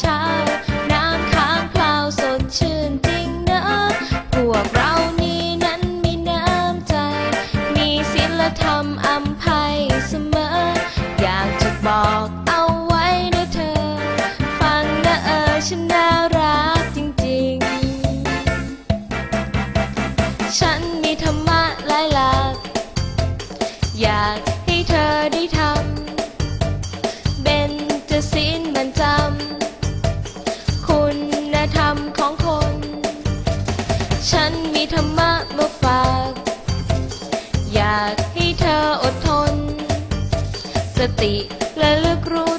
เช้า น้ำค้างคาวสดชื่นจริงเนอะพวกเรานี้นั้นมีน้ำใจ มีศีลธรรมอำไพเสมอ อยากจะบอกเอาไว้นะเธอ ฟังนะเออฉันน่รักจริงๆ ฉันมีธรรมะหลายหลักอยากากให้เธออดทน สติและเลือกรู้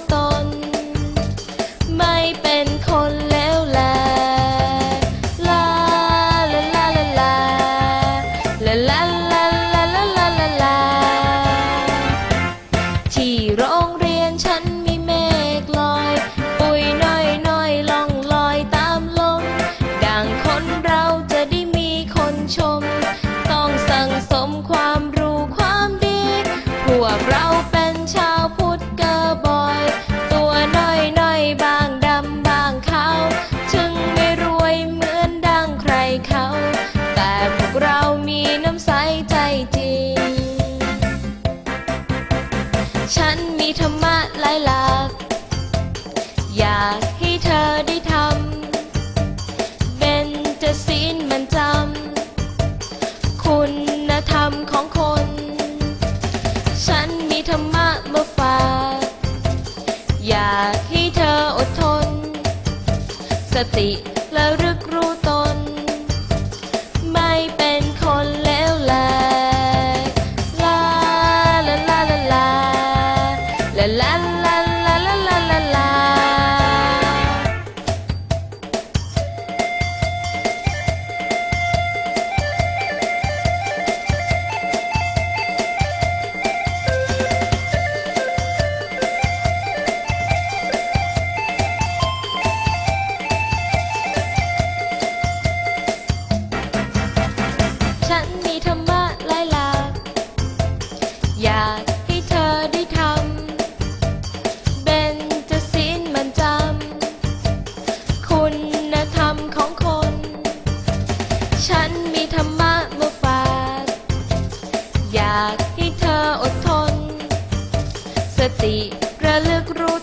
สติแล้ะรึกรู้ อยากให้เธอได้ทำ เป็นจะศีลมันจำ คุณธรรมของคน ฉันมีธรรมะมาฝากอยากให้เธออดทน สติระลึกรู้